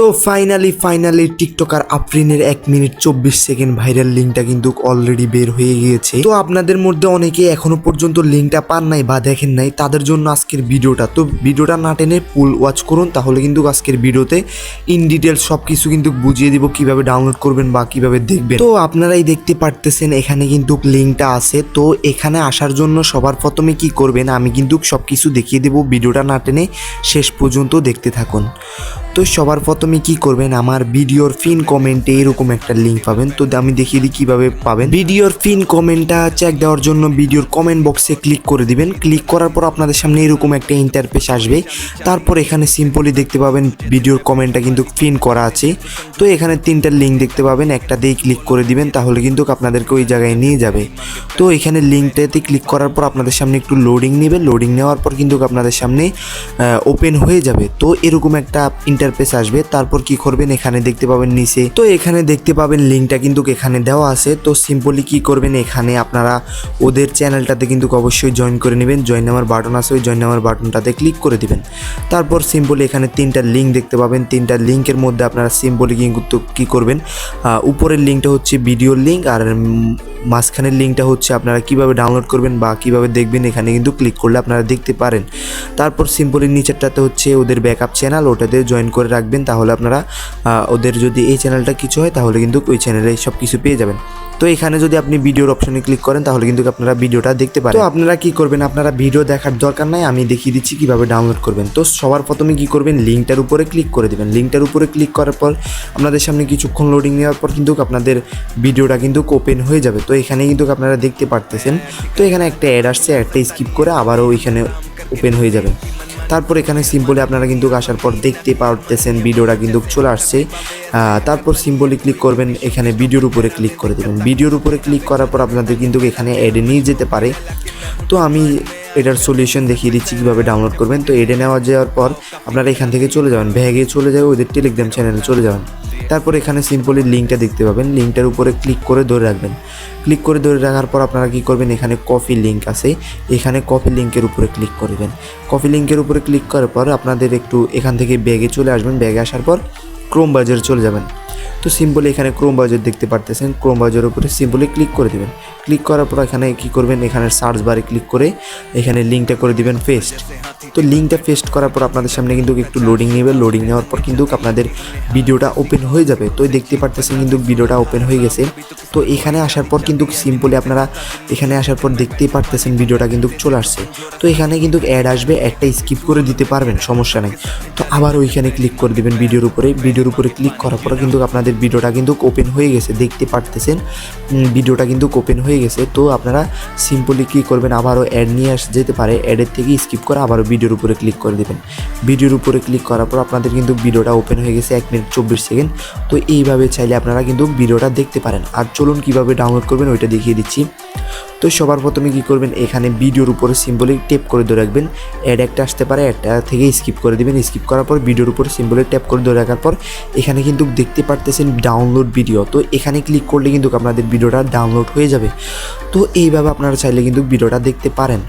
তো finally finally TikToker আফরিনের এক minute চব্বিশ সেকেন্ড ভাইরাল লিঙ্কটা কিন্তু অলরেডি বের হয়ে গিয়েছে। তো আপনাদের মধ্যে অনেকে এখনও পর্যন্ত লিঙ্কটা পান নাই বা দেখেন নাই, তাদের জন্য আজকের ভিডিওটা। তো ভিডিওটা না টেনে ফুল ওয়াচ করুন, তাহলে কিন্তু আজকের ভিডিওতে ইন ডিটেলস সব কিছু কিন্তু বুঝিয়ে দিব কীভাবে ডাউনলোড করবেন বা কীভাবে দেখবেন। তো আপনারাই দেখতে পারতেছেন এখানে কিন্তু লিঙ্কটা আছে। তো এখানে আসার জন্য সবার প্রথমে কি করবেন, আমি কিন্তু সব কিছু দেখিয়ে দেবো। ভিডিওটা না টেনে শেষ পর্যন্ত দেখতে থাকুন। তো সবার প্রথমে কি করবেন? আমার ভিডিওর ফিন কমেন্টে এরকম একটা লিঙ্ক পাবেন। তো আমি দেখিয়ে দিই কীভাবে পাবেন। ভিডিওর ফিন কমেন্টটা চেক দেওয়ার জন্য ভিডিওর কমেন্ট বক্সে ক্লিক করে দিবেন। ক্লিক করার পর আপনাদের সামনে এরকম একটা ইন্টারফেস আসবে। তারপর এখানে সিম্পলি দেখতে পাবেন ভিডিওর কমেন্টটা কিন্তু ফিন করা আছে। তো এখানে তিনটা লিঙ্ক দেখতে পাবেন। একটা দিয়ে ক্লিক করে দিবেন, তাহলে কিন্তু আপনাদেরকে ওই জায়গায় নিয়ে যাবে। তো এখানে লিঙ্কটাতে ক্লিক করার পর আপনাদের সামনে একটু লোডিং নেবে। লোডিং নেওয়ার পর কিন্তু আপনাদের সামনে ওপেন হয়ে যাবে। তো এরকম একটা ইন্টারফেস আসবে। তারপর কি করবেন? এখানে দেখতে পাবেন নিচে। তো এখানে দেখতে পাবেন লিঙ্কটা কিন্তু এখানে দেওয়া আছে। তো সিম্পলি কি করবেন? এখানে আপনারা ওদের চ্যানেলটাতে কিন্তু অবশ্যই জয়েন করে নেবেন। জয়েন নামার বাটন আছে, ওই জয়েন নামার বাটনটাতে ক্লিক করে দিবেন। তারপর সিম্পলি এখানে তিনটা লিঙ্ক দেখতে পাবেন। তিনটা লিঙ্কের মধ্যে আপনারা সিম্পলি কিন্তু কি করবেন? উপরের লিঙ্কটা হচ্ছে ভিডিওর লিঙ্ক আর মাঝখানের লিঙ্কটা হচ্ছে আপনারা কীভাবে ডাউনলোড করবেন বা কীভাবে দেখবেন এখানে কিন্তু ক্লিক করলে আপনারা দেখতে পারেন। তারপর সিম্পলি নিচেরটাতে হচ্ছে ওদের ব্যাকআপ চ্যানেল ওটাতে জয়েন করে রাখবেন। তাহলে আপনারা ওদের যদি এই চ্যানেলটা কিছু হয়, তাহলে কিন্তু ওই চ্যানেলে সব কিছু পেয়ে যাবেন। তো এখানে যদি আপনি ভিডিওর অপশনে ক্লিক করেন, তাহলে কিন্তু আপনারা ভিডিওটা দেখতে পারেন। তো আপনারা কি করবেন? আপনারা ভিডিও দেখার দরকার নাই, আমি দেখিয়ে দিচ্ছি কীভাবে ডাউনলোড করবেন। তো সবার প্রথমে কি করবেন? লিঙ্কটার উপরে ক্লিক করে দেবেন। লিঙ্কটার উপরে ক্লিক করার পর আপনাদের সামনে কিছুক্ষণ লোডিং নেওয়ার পর কিন্তু আপনাদের ভিডিওটা কিন্তু ওপেন হয়ে যাবে। তো এখানে কিন্তু আপনারা দেখতে পারতেছেন। তো এখানে একটা অ্যাড আসছে অ্যাডটা স্কিপ করে আবারও এখানে ওপেন হয়ে যাবে। তারপর এখানে সিম্বলে আপনারা কিন্তু আসার পর দেখতে পারতেছেন ভিডিওটা কিন্তু চলে আসছে। তারপর সিম্পলি ক্লিক করবেন, এখানে ভিডিওর উপরে ক্লিক করে দেবেন। ভিডিওর উপরে ক্লিক করার পর আপনাদের কিন্তু এখানে অ্যাডে নিয়ে যেতে পারে। তো আমি এটার সলিউশন দেখিয়ে দিচ্ছি কীভাবে ডাউনলোড করবেন। তো এডে নেওয়া যাওয়ার পর আপনারা এখান থেকে চলে যাবেন। ভ্যাগে চলে যাবে ওদের টেলিগ্রাম চ্যানেলে চলে যাবেন। তারপর এখানে সিম্পলি লিঙ্কটা দেখতে পাবেন। লিঙ্কটার উপরে ক্লিক করে ধরে রাখবেন। ক্লিক করে ধরে রাখার পর আপনারা কী করবেন? এখানে কফি লিঙ্ক আছে। এখানে কফি লিঙ্কের উপরে ক্লিক করবেন কফি লিঙ্কের উপরে ক্লিক করার পর আপনাদের একটু এখান থেকে ব্যাগে চলে আসবেন। ব্যাগে আসার পর ক্রোম বাজারে চলে যাবেন। তো সিম্পলি এখানে ক্রোম বাজার দেখতে পারতেছেন। ক্রোম বাজারের উপরে সিম্পলি ক্লিক করে দিবেন। ক্লিক করার পর এখানে কি করবেন? এখানে সার্চ বারে ক্লিক করে এখানে লিঙ্কটা করে দিবেন পেস্ট তো লিঙ্কটা পেস্ট করার পর আপনাদের সামনে কিন্তু একটু লোডিং নেবে। লোডিং নেওয়ার পর কিন্তু আপনাদের ভিডিওটা ওপেন হয়ে যাবে। তো দেখতে পারতেছেন কিন্তু ভিডিওটা ওপেন হয়ে গেছে। তো এখানে আসার পর কিন্তু সিম্পলি আপনারা এখানে আসার পর দেখতেই পারতেছেন ভিডিওটা কিন্তু চলে আসছে। তো এখানে কিন্তু অ্যাড আসবে অ্যাডটা স্কিপ করে দিতে পারবেন, সমস্যা নেই। তো আবার ওইখানে ক্লিক করে দিবেন ভিডিওর উপরে। ভিডিওর উপরে ক্লিক করার পর কিন্তু আপনাদের ভিডিওটা কিন্তু ওপেন হয়ে গেছে, দেখতে পারতেছেন? ভিডিওটা কিন্তু ওপেন হয়ে গেছে, তো আপনারা সিম্পলি কী করবেন, আবারও অ্যাড নিয়ে আস যেতে পারে অ্যাডের থেকে স্কিপ করে আবারও ভিডিওর উপরে ক্লিক করে দেবেন। ভিডিওর উপরে ক্লিক করার পর আপনাদের কিন্তু ভিডিওটা ওপেন হয়ে গেছে এক মিনিট চব্বিশ সেকেন্ড তো এইভাবে চাইলে আপনারা কিন্তু ভিডিওটা দেখতে পারেন। আর চলুন কীভাবে ডাউনলোড করবেন, ওইটা দেখিয়ে দিচ্ছি। তো সবার প্রথমে কী করবেন? এখানে ভিডিওর উপরে সিম্বলিক টেপ করে ধরে রাখবেন। অ্যাড একটা আসতে পারে অ্যাডটা থেকে স্কিপ করে দেবেন। স্কিপ করার পর ভিডিওর উপরে সিম্বলিক ট্যাপ করে ধরে রাখার পর এখানে কিন্তু দেখতে পারতেছেন ডাউনলোড ভিডিও তো এখানে ক্লিক করলে কিন্তু আপনাদের ভিডিওটা ডাউনলোড হয়ে যাবে। তো এইভাবে আপনারা চাইলে কিন্তু ভিডিওটা দেখতে পারেন।